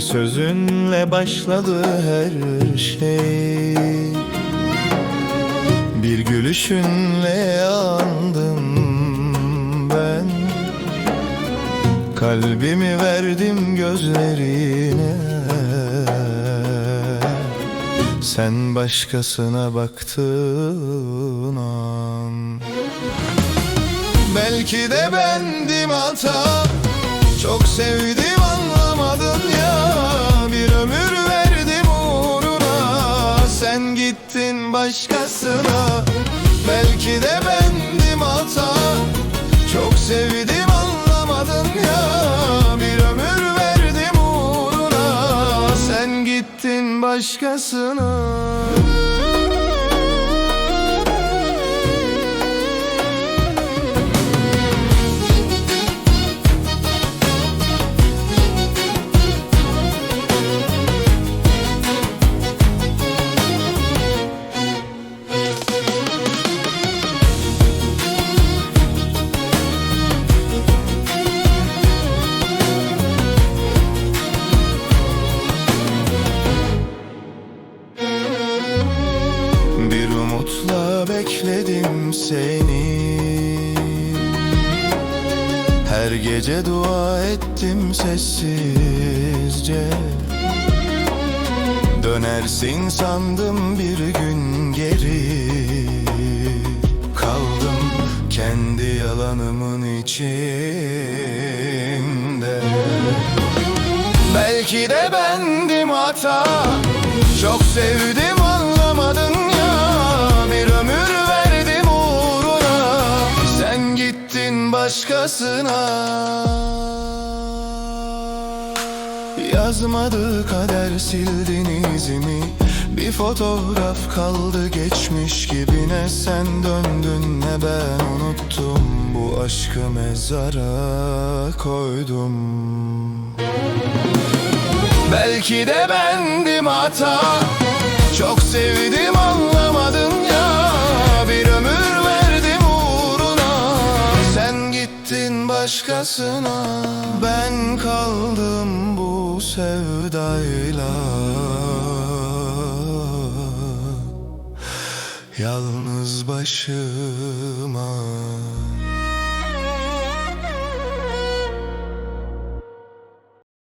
Sözünle başladı her şey. Bir gülüşünle yandım ben. Kalbimi verdim gözlerine. Sen başkasına baktın an. Belki de bendim hata. Çok sevdim anlamadın başkasına. Belki de bendim hata Çok sevdim anlamadın ya. Bir ömür verdim uğruna. Sen gittin başkasına umutla bekledim seni. Her gece dua ettim sessizce. Dönersin sandım bir gün geri. Kaldım kendi yalanımın içinde. Belki de bendim hata. Çok sevdim başkasına. Yazmadı kader sildin izimi. Bir fotoğraf kaldı geçmiş gibi. Ne sen döndün ne ben unuttum. Bu aşkı mezara koydum. Belki de bendim hata. Çok sevdim anlamadın başkasına. Ben kaldım bu sevdayla. Yalnız başıma